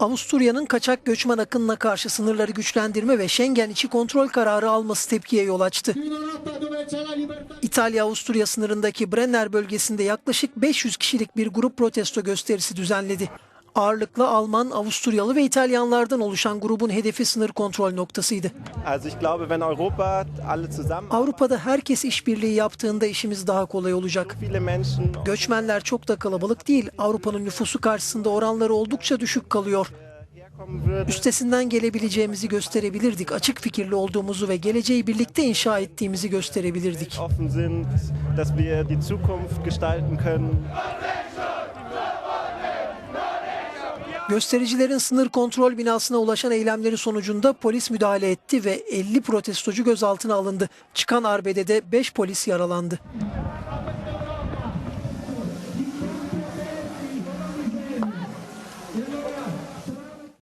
Avusturya'nın kaçak göçmen akınına karşı sınırları güçlendirme ve Schengen içi kontrol kararı alması tepkiye yol açtı. İtalya-Avusturya sınırındaki Brenner bölgesinde yaklaşık 500 kişilik bir grup protesto gösterisi düzenledi. Ağırlıklı Alman, Avusturyalı ve İtalyanlardan oluşan grubun hedefi sınır kontrol noktasıydı. Avrupa'da herkes işbirliği yaptığında işimiz daha kolay olacak. Göçmenler çok da kalabalık değil. Avrupa'nın nüfusu karşısında oranları oldukça düşük kalıyor. Üstesinden gelebileceğimizi gösterebilirdik. Açık fikirli olduğumuzu ve geleceği birlikte inşa ettiğimizi gösterebilirdik. Göstericilerin sınır kontrol binasına ulaşan eylemleri sonucunda polis müdahale etti ve 50 protestocu gözaltına alındı. Çıkan arbedede 5 polis yaralandı.